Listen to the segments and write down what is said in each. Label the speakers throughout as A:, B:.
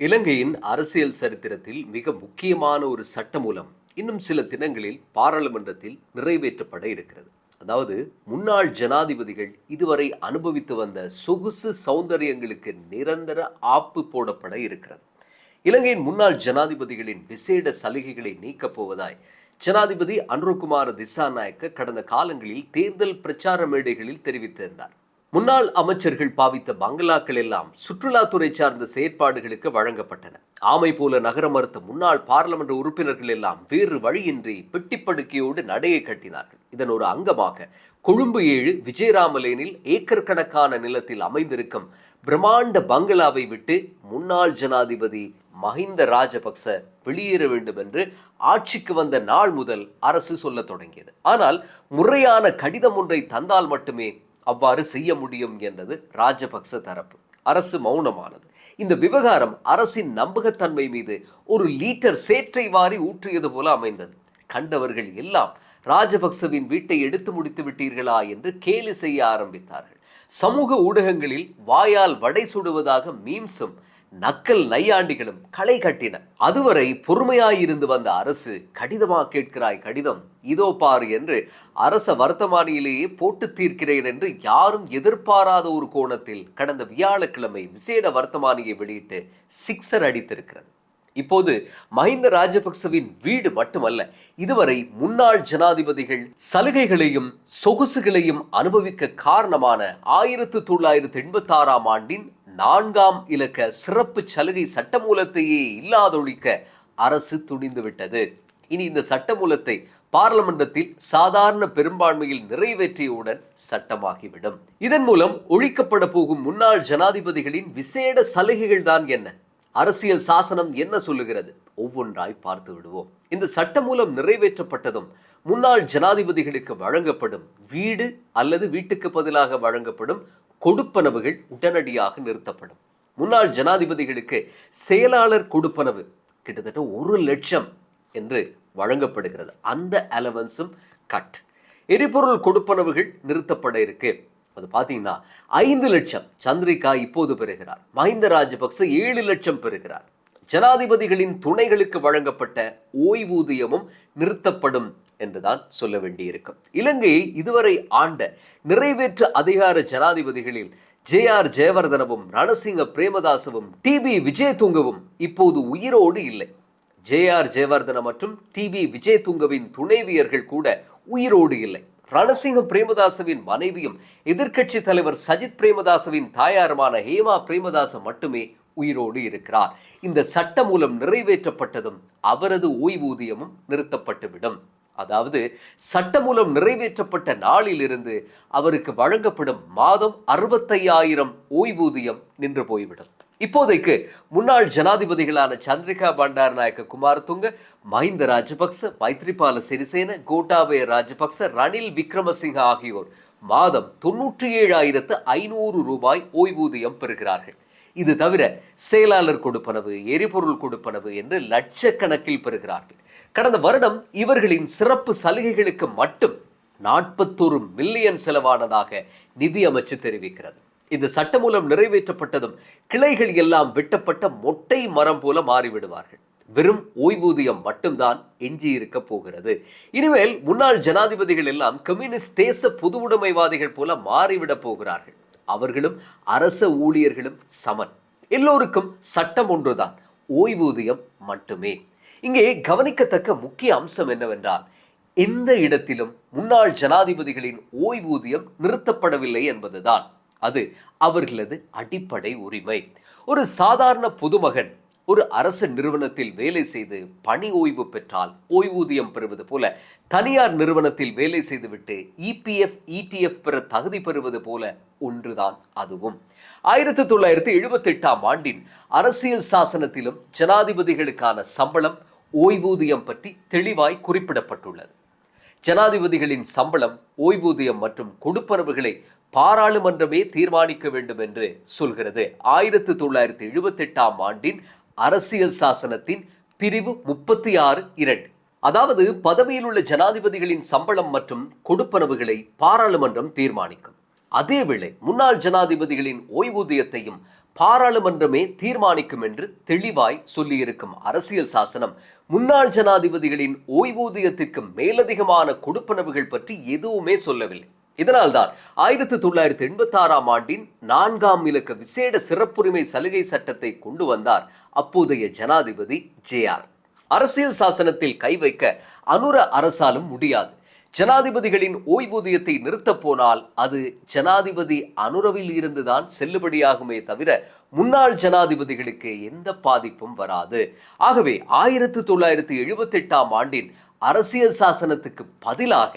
A: இலங்கையின் அரசியல் சரித்திரத்தில் மிக முக்கியமான ஒரு சட்டமூலம் இன்னும் சில தினங்களில் பாராளுமன்றத்தில் நிறைவேற்றப்பட இருக்கிறது. அதாவது முன்னாள் ஜனாதிபதிகள் இதுவரை அனுபவித்து வந்த சொகுசு சௌந்தரியங்களுக்கு நிரந்தர ஆப்பு போடப்பட இருக்கிறது. இலங்கையின் முன்னாள் ஜனாதிபதிகளின் விசேட சலுகைகளை நீக்கப் போவதாய் ஜனாதிபதி அன்ருகுமார் திசாநாயக்க கடந்த காலங்களில் தேர்தல் பிரச்சார மேடைகளில் தெரிவித்திருந்தார். முன்னாள் அமைச்சர்கள் பாவித்த பங்களாக்கள் எல்லாம் சுற்றுலாத்துறை சார்ந்த செயற்பாடுகளுக்கு வழங்கப்பட்டன. ஆமை போல நகர மறுத்த முன்னாள் பாராளுமன்ற உறுப்பினர்கள் எல்லாம் வேறு வழியின்றி பெட்டிப்படுக்கையோடு நடையை கட்டினார்கள். இதன் ஒரு அங்கமாக கொழும்பு ஏழு விஜயராமலேனில் ஏக்கர் கணக்கான நிலத்தில் அமைந்திருக்கும் பிரம்மாண்ட பங்களாவை விட்டு முன்னாள் ஜனாதிபதி மஹிந்த ராஜபக்ச வெளியேற வேண்டும் என்று ஆட்சிக்கு வந்த நாள் முதல் அரசு சொல்ல தொடங்கியது. ஆனால் முறையான கடிதம் ஒன்றை தந்தால் மட்டுமே அவ்வாறு செய்ய முடியும் என்றது ராஜபக்ச தரப்பு. அரசு மௌனமானது. இந்த விவகாரம் அரசின் நம்பகத்தன்மை மீது ஒரு லீட்டர் சேற்றை வாரி ஊற்றியது போல அமைந்தது. கண்டவர்கள் எல்லாம் ராஜபக்சவின் வீட்டை எடுத்து முடித்து விட்டீர்களா என்று கேலி செய்ய ஆரம்பித்தார்கள். சமூக ஊடகங்களில் வாயால் வடை சுடுவதாக மீம்ஸும் நக்கல் நையாண்டிகளும் களை கட்டின. அதுவரை பொறுமையாயிருந்து வந்த அரசு கடிதமா கேட்கிறாய் கடிதம்? இதோ பார் என்று அரச வர்த்தமானியிலேயே போட்டு தீர்க்கிறேன் என்று யாரும் எதிர்பாராத ஒரு கோணத்தில் கடந்த வியாழக்கிழமை விசேட வர்த்தமானியை வெளியிட்டு சிக்ஸர் அடித்திருக்கிறது. இப்போது மஹிந்த ராஜபக்சவின் வீடு மட்டுமல்ல இதுவரை முன்னாள் ஜனாதிபதிகள் சலுகைகளையும் சொகுசுகளையும் அனுபவிக்க காரணமான ஆயிரத்து தொள்ளாயிரத்து எண்பத்தி ஆறாம் ஆண்டின் நான்காம் இலக்க சிறப்பு சலுகை சட்டமூலத்தையே இல்லாதொழிக்க அரசு துணிந்து விட்டது. இனி இந்த சட்டமூலத்தை பார்லமெண்டத்தில் சாதாரண பெரும்பான்மையில் நிறைவேற்றியவுடன் சட்டமாகிவிடும். இதன் மூலம் ஒழிக்கப்பட போகும் முன்னாள் ஜனாதிபதிகளின் விசேட சலுகைகள் தான் என்ன? அரசியல் சாசனம் என்ன சொல்லுகிறது? ஒவ்வொன்றாய் பார்த்து விடுவோம். இந்த சட்ட மூலம் நிறைவேற்றப்பட்டதும் முன்னாள் ஜனாதிபதிகளுக்கு வழங்கப்படும் வீடு அல்லது வீட்டுக்கு பதிலாக வழங்கப்படும் கொடுப்பனவுகள் உடனடியாக நிறுத்தப்படும். முன்னாள் ஜனாதிபதிகளுக்கு செயலாளர் கொடுப்பனவு கிட்டத்தட்ட ஒரு லட்சம் என்று வழங்கப்படுகிறது. அந்த அலவன்ஸும் கட் எரிபொருள் கொடுப்பனவுகள் நிறுத்தப்பட இருக்கு. அது பார்த்தீங்கன்னா ஐந்து லட்சம். சந்திரிகா இப்போது பெறுகிறார். மஹிந்த ராஜபக்ச ஏழு லட்சம் பெறுகிறார். ஜனாதிபதிகளின் துணைகளுக்கு வழங்கப்பட்ட ஓய்வூதியமும் நிறுத்தப்படும் என்றுதான் சொல்ல வேண்டியிருக்கும். இலங்கையை இதுவரை ஆண்ட நிறைவேற்று அதிகார ஜனாதிபதிகளில் ஜே ஆர் ஜெயவர்தனவும் ரணசிங்க பிரேமதாசவும் டிபி விஜயதுங்கவும் இப்போது உயிரோடு இல்லை. ஜே ஆர் ஜெயவர்தன மற்றும் டிபி விஜயதுங்கவின் துணைவியர்கள் கூட உயிரோடு இல்லை. ரணசிங்க பிரேமதாசவின் மனைவியும் எதிர்க்கட்சி தலைவர் சஜித் பிரேமதாசவின் தாயாருமான ஹேமா பிரேமதாச மட்டுமே உயிரோடு இருக்கிறார். இந்த சட்ட மூலம் நிறைவேற்றப்பட்டதும் அவரது ஓய்வூதியமும் நிறுத்தப்பட்டுவிடும். அதாவது சட்டமூலம் நிறைவேற்றப்பட்ட நாளிலிருந்து அவருக்கு வழங்கப்படும் மாதம் அறுபத்தையாயிரம் ஓய்வூதியம் நின்று போய்விடும். இப்போதைக்கு முன்னாள் ஜனாதிபதிகளான சந்திரிகா பண்டார் நாயக்க குமாரதுங்க மஹிந்த ராஜபக்ச மைத்ரிபால சிறிசேன கோட்டாபய ராஜபக்ச ரணில் விக்ரமசிங்க ஆகியோர் மாதம் தொன்னூற்றி ஏழாயிரத்து ஐநூறு ரூபாய் ஓய்வூதியம் பெறுகிறார்கள். இது தவிர செயலாளர் கொடுப்பனவு எரிபொருள் கொடுப்பனவு என்று லட்சக்கணக்கில் பெறுகிறார்கள். கடந்த வருடம் இவர்களின் சிறப்பு சலுகைகளுக்கு மட்டும் நாற்பத்தொரு மில்லியன் செலவானதாக நிதி அமைச்சு தெரிவிக்கிறது. இந்த சட்டமூலம் நிறைவேற்றப்பட்டதும் கிளைகள் எல்லாம் வெட்டப்பட்ட மொட்டை மரம் போல மாறிவிடுவார்கள். வெறும் ஓய்வூதியம் மட்டும்தான் எஞ்சி இருக்க போகிறது. இனிமேல் முன்னாள் ஜனாதிபதிகள் எல்லாம் கம்யூனிஸ்ட் தேச பொதுவுடைமைவாதிகள் போல மாறிவிடப் போகிறார்கள். அவர்களும் அரச ஊழியர்களும் சமன். எல்லோருக்கும் சட்டம் ஒன்றுதான் ஓய்வூதியம் மட்டுமே. இங்கே கவனிக்கத்தக்க முக்கிய அம்சம் என்னவென்றால் எந்த இடத்திலும் முன்னாள் ஜனாதிபதிகளின் ஓய்வூதியம் நிறுத்தப்படவில்லை என்பதுதான். அது அவர்களது அடிப்படை உரிமை. ஒரு சாதாரண பொதுமகன் ஒரு அரசு நிறுவனத்தில் வேலை செய்து பணி ஓய்வு பெற்றால் ஓய்வூதியம் பெறுவது போல தனியார் நிறுவனத்தில் வேலை செய்துவிட்டு இபிஎஃப் இடிஎஃப் பெற தகுதி பெறுவது போல ஒன்றுதான் அதுவும். ஆயிரத்தி தொள்ளாயிரத்தி எழுபத்தி எட்டாம் ஆண்டின் அரசியல் சாசனத்திலும் ஜனாதிபதிகளுக்கான சம்பளம் ஓய்வூதியம் பற்றி தெளிவாய் குறிப்பிடப்பட்டுள்ளது. ஜனாதிபதிகளின் சம்பளம் ஓய்வூதியம் மற்றும் கொடுப்பனவுகளை பாராளுமன்றமே தீர்மானிக்க வேண்டும் என்று சொல்கிறது. ஆயிரத்தி தொள்ளாயிரத்தி எழுபத்தெட்டாம் ஆண்டின் அரசியல் சாசனத்தின் பிரிவு முப்பத்தி ஆறு இரண்டு. அதாவது பதவியில் உள்ள ஜனாதிபதிகளின் சம்பளம் மற்றும் கொடுப்பனவுகளை பாராளுமன்றம் தீர்மானிக்கும். அதேவேளை முன்னாள் ஜனாதிபதிகளின் ஓய்வூதியத்தையும் பாராளுமன்றமே தீர்மானிக்கும் என்று தெளிவாய் சொல்லியிருக்கும் அரசியல் சாசனம் முன்னாள் ஜனாதிபதிகளின் ஓய்வூதியத்திற்கு மேலதிகமான கொடுப்பனவுகள் பற்றி எதுவுமே சொல்லவில்லை. இதனால்தான் ஆயிரத்தி தொள்ளாயிரத்தி எண்பத்தி ஆறாம் ஆண்டின் நான்காம் இலக்க விசேட சிறப்புரிமை சலுகை சட்டத்தை கொண்டு வந்தார் அப்போதைய ஜனாதிபதி ஜே ஆர். அரசியல் சாசனத்தில் கை வைக்க அனுர அரசாலும் முடியாது. ஜனாதிபதிகளின் ஓய்வூதியத்தை நிறுத்தப் போனால் அது ஜனாதிபதி அனுரவில் இருந்துதான் செல்லுபடியாகுமே தவிர முன்னாள் ஜனாதிபதிகளுக்கு எந்த பாதிப்பும் வராது. ஆகவே ஆயிரத்து தொள்ளாயிரத்தி எழுபத்தி எட்டாம் ஆண்டின் அரசியல் சாசனத்துக்கு பதிலாக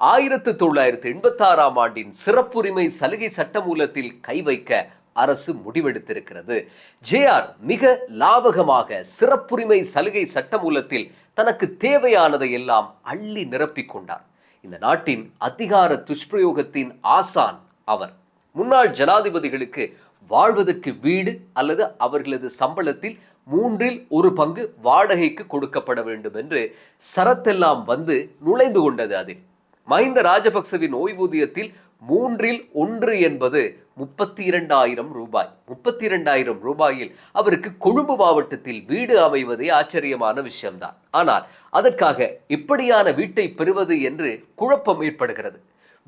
A: ஆயிரத்து தொள்ளாயிரத்து எண்பத்தாறாம் ஆண்டின் சிறப்புரிமை சலுகை சட்டமூலத்தில் கை வைக்க அரசு முடிவெடுத்திருக்கிறது. ஜேஆர் மிக லாபகமாக சிறப்புரிமை சலுகை சட்டமூலத்தில் தனக்கு தேவையானதை எல்லாம் அள்ளி நிரப்பிக் கொண்டார். இந்த நாட்டின் அதிகார துஷ்பிரயோகத்தின் ஆசான் அவர். முன்னாள் ஜனாதிபதிகளுக்கு வாழ்வதற்கு வீடு அல்லது அவர்களது சம்பளத்தில் மூன்றில் ஒரு பங்கு வாடகைக்கு கொடுக்கப்பட வேண்டும் என்று சரத்தெல்லாம் வந்து நுழைந்து கொண்டது அதில். மஹிந்த ராஜபக்சவின் ஓய்வூதியத்தில் மூன்றில் ஒன்று என்பது முப்பத்தி இரண்டாயிரம் ரூபாய். முப்பத்தி இரண்டாயிரம் ரூபாயில் அவருக்கு கொழும்பு மாவட்டத்தில் வீடு அமைவதே ஆச்சரியமான விஷயம்தான். ஆனால் அதற்காக இப்படியான வீட்டை பெறுவது என்று குழப்பம் ஏற்படுகிறது.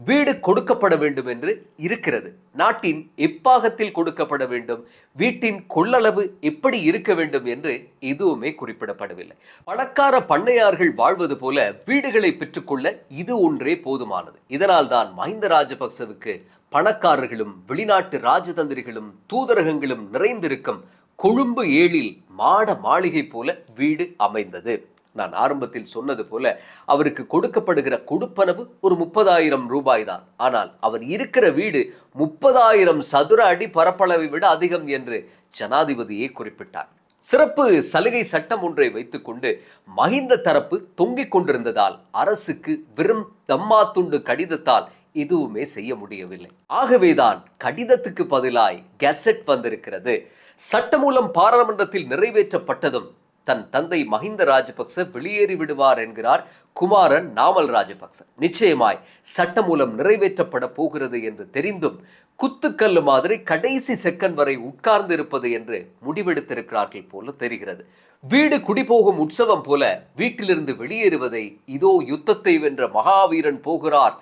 A: வீடு கொடுக்கப்பட வேண்டும் என்று இருக்கிறது. நாட்டின் எப்பாகத்தில் கொடுக்கப்பட வேண்டும்? வீட்டின் கொள்ளளவு எப்படி இருக்க வேண்டும் என்று எதுவுமே குறிப்பிடப்படவில்லை. பணக்கார பண்ணையார்கள் வாழ்வது போல வீடுகளை பெற்றுக்கொள்ள இது ஒன்றே போதுமானது. இதனால் தான் மஹிந்த ராஜபக்சவுக்கு பணக்காரர்களும் வெளிநாட்டு ராஜதந்திரிகளும் தூதரகங்களும் நிறைந்திருக்கும் கொழும்பு ஏழில் மாட மாளிகை போல வீடு அமைந்தது. நான் ஆரம்பத்தில் சொன்னது போல அவருக்கு கொடுக்கப்படுகிற கொடுப்பனவு ஒரு முப்பதாயிரம் ரூபாய் தான் ஆனால் அவர் இருக்கிற வீடு முப்பதாயிரம் சதுர அடி பரப்பளவை விட அதிகம் என்று ஜனாதிபதியே குறிப்பிட்டார். சிறப்பு சலுகை சட்டம் ஒன்றை வைத்துக்கொண்டு மஹிந்த தரப்பு தொங்கிக் கொண்டிருந்ததால் அரசுக்கு வெறும் தம்மா துண்டு கடிதத்தால் எதுவுமே செய்ய முடியவில்லை. ஆகவேதான் கடிதத்துக்கு பதிலாய் கெசட் வந்திருக்கிறது. சட்டமூலம் பாராளுமன்றத்தில் நிறைவேற்றப்பட்டதும் தன் தந்தை மஹிந்த ராஜபக்ச வெளியேறி விடுவார் என்கிறார் குமாரன் நாமல் ராஜபக்ச. நிச்சயமாய் சட்டமூலம் நிறைவேற்றப்பட போகிறது என்று தெரிந்தும் குத்துக்கல்லு மாதிரி கடைசி செகண்ட் வரை உட்கார்ந்து இருப்பது என்று முடிவெடுத்திருக்கிறார்கள் போல தெரிகிறது. வீடு குடிபோகும் உற்சவம் போல வீட்டிலிருந்து வெளியேறுவதை இதோ யுத்தத்தை வென்ற மகாவீரன் போகிறார்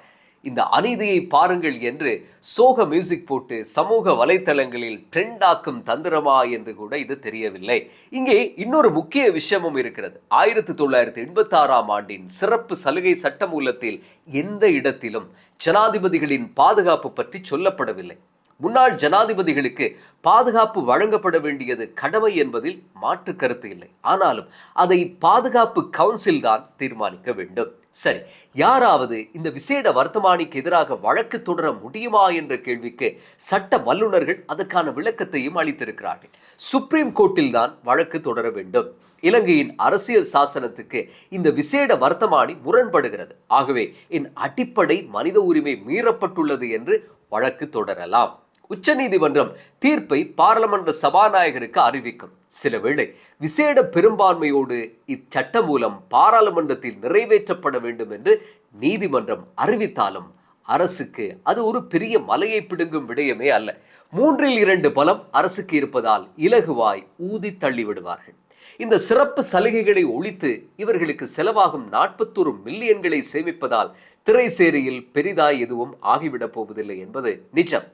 A: இந்த அநீதியை பாருங்கள் என்று சோக மியூசிக் போட்டு சமூக வலைத்தளங்களில் ட்ரெண்டாக்கும் தந்திரமா என்று கூட இது தெரியவில்லை. இங்கே இன்னொரு முக்கிய விஷயமும் இருக்கிறது. ஆயிரத்தி தொள்ளாயிரத்தி எண்பத்தி ஆறாம் ஆண்டின் சிறப்பு சலுகை சட்டமூலத்தில் எந்த இடத்திலும் ஜனாதிபதிகளின் பாதுகாப்பு பற்றி சொல்லப்படவில்லை. முன்னாள் ஜனாதிபதிகளுக்கு பாதுகாப்பு வழங்கப்பட வேண்டியது கடமை என்பதில் மாற்று கருத்து இல்லை. ஆனாலும் அதை பாதுகாப்பு கவுன்சில் தான் தீர்மானிக்க வேண்டும். சரி யாராவது இந்த விசேட வர்த்தமானிக்கு எதிராக வழக்கு தொடர முடியுமா என்ற கேள்விக்கு சட்ட வல்லுநர்கள் அதற்கான விளக்கத்தையும் அளித்திருக்கிறார்கள். சுப்ரீம் கோர்ட்டில் தான் வழக்கு தொடர வேண்டும். இலங்கையின் அரசியல் சாசனத்துக்கு இந்த விசேட வர்த்தமானி முரண்படுகிறது. ஆகவே என் அடிப்படை மனித உரிமை மீறப்பட்டுள்ளது என்று வழக்கு தொடரலாம். உச்சநீதிமன்றம் தீர்ப்பை பாராளுமன்ற சபாநாயகருக்கு அறிவிக்கும். சில வேளை விசேட பெரும்பான்மையோடு இச்சட்ட மூலம் பாராளுமன்றத்தில் நிறைவேற்றப்பட வேண்டும் என்று நீதிமன்றம் அறிவித்தாலும் அரசுக்கு அது ஒரு பெரிய மலையை பிடுங்கும் விடயமே அல்ல. மூன்றில் இரண்டு பலம் அரசுக்கு இருப்பதால் இலகுவாய் ஊதி தள்ளிவிடுவார்கள். இந்த சிறப்பு சலுகைகளை ஒழித்து இவர்களுக்கு செலவாகும் நாற்பத்தொரு மில்லியன்களை சேமிப்பதால் திரைசேரியில் பெரிதாய் எதுவும் ஆகிவிடப் போவதில்லை என்பது நிஜம்.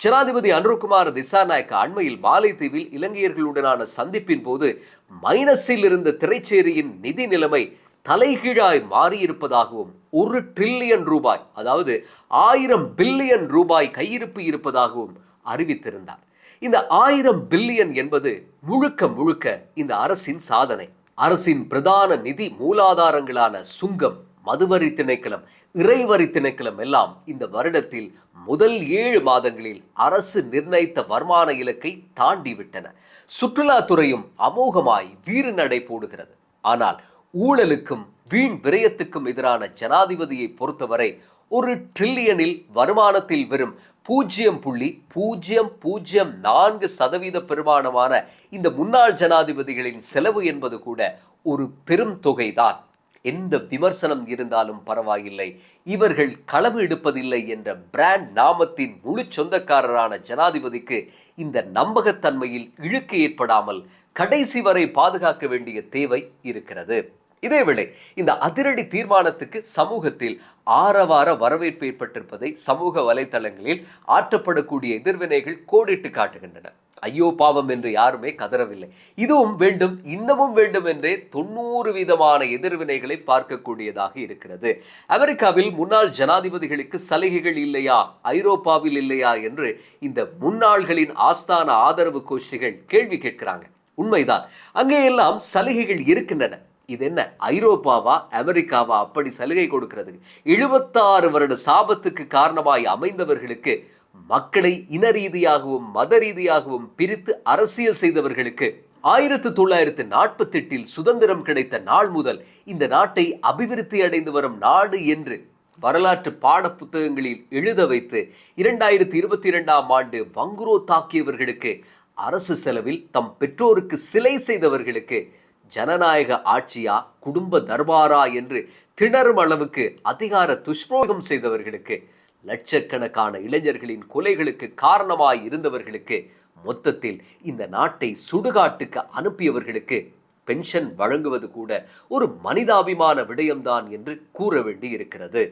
A: ஜனாதிபதி அனுருகுமார் திசாநாயக்க அண்மையில் மாலைத்தீவில் இலங்கையர்களுடனான சந்திப்பின் போது மைனஸில் இருந்த திரைச்சேரியின் நிதி நிலைமை தலைகீழாய் மாறியிருப்பதாகவும் ஒரு ட்ரில்லியன் ரூபாய் அதாவது ஆயிரம் பில்லியன் ரூபாய் கையிருப்பு இருப்பதாகவும் அறிவித்திருந்தார். இந்த ஆயிரம் பில்லியன் என்பது முழுக்க முழுக்க இந்த அரசின் சாதனை. அரசின் பிரதான நிதி மூலாதாரங்களான சுங்கம் மதுவரி திணைக்களம் இறைவரி திணைக்களம் எல்லாம் இந்த வருடத்தில் முதல் ஏழு மாதங்களில் அரசு நிர்ணயித்த வருமான இலக்கை தாண்டி விட்டன சுற்றுலாத்துறையும் அமோகமாய் வீறு நடை போடுகிறது. ஆனால் ஊழலுக்கும் வீண் விரயத்துக்கும் எதிரான ஜனாதிபதியை பொறுத்தவரை ஒரு ட்ரில்லியனில் வருமானத்தில் வெறும் பூஜ்ஜியம் புள்ளி பூஜ்ஜியம் பூஜ்ஜியம் நான்கு சதவீத பெருமானமான இந்த முன்னாள் ஜனாதிபதிகளின் செலவு என்பது கூட ஒரு பெரும் தொகைதான். எந்த விமர்சனம் இருந்தாலும் பரவாயில்லை. இவர்கள் களவு எடுப்பதில்லை என்ற பிராண்ட் நாமத்தின் முழு சொந்தக்காரரான ஜனாதிபதிக்கு இந்த நம்பகத்தன்மையில் இழுக்கு ஏற்படாமல் கடைசி வரை பாதுகாக்க வேண்டிய தேவை இருக்கிறது. இதேவேளை இந்த அதிரடி தீர்மானத்துக்கு சமூகத்தில் ஆரவார வரவேற்பு ஏற்பட்டிருப்பதை சமூக வலைதளங்களில் ஆற்றப்படக்கூடிய எதிர்வினைகள் கோடிட்டு காட்டுகின்றன. ஐயோ பாவம் என்று யாருமே கதறவில்லை. இதுவும் வேண்டும் இன்னமும் வேண்டும் என்றே தொண்ணூறு விதமான எதிர்வினைகளை பார்க்கக்கூடியதாக இருக்கிறது. அமெரிக்காவில் முன்னாள் ஜனாதிபதிகளுக்கு சலுகைகள் இல்லையா ஐரோப்பாவில் இல்லையா என்று இந்த முன்னாள்களின் ஆஸ்தான ஆதரவு கோஷ்டிகள் கேள்வி கேட்கிறாங்க. உண்மைதான். அங்கே எல்லாம் சலுகைகள் இருக்கின்றன. இது என்ன ஐரோப்பாவா? அமெரிக்காவா? அப்படி சலுகை கொடுக்கிறது எழுபத்தாறு வருட சாபத்துக்கு காரணமாய் அமைந்தவர்களுக்கு மக்களை இன ரீதியாகவும் மத ரீதியாகவும் பிரித்து அரசியல் செய்தவர்களுக்கு ஆயிரத்து தொள்ளாயிரத்து நாற்பத்தி எட்டில் சுதந்திரம் கிடைத்த நாள் முதல் இந்த நாட்டை அபிவிருத்தி அடைந்து வரும் நாடு என்று வரலாற்று பாட புத்தகங்களில் எழுத வைத்து இரண்டாயிரத்தி இருபத்தி இரண்டாம் ஆண்டு வங்குரோ தாக்கியவர்களுக்கு அரசு செலவில் தம் பெற்றோருக்கு சிலை செய்தவர்களுக்கு ஜனநாயக ஆட்சியா குடும்ப தர்பாரா என்று திணறும் அளவுக்கு அதிகார துஷ்பிரயோகம் செய்தவர்களுக்கு லட்சக்கணக்கான இளைஞர்களின் கொலைகளுக்கு காரணமாய் இருந்தவர்களுக்கு மொத்தத்தில் இந்த நாட்டை சுடுகாட்டுக்கு அனுப்பியவர்களுக்கு பென்ஷன் வழங்குவது கூட ஒரு மனிதாபிமான விடயம்தான் என்று கூற வேண்டி இருக்கிறது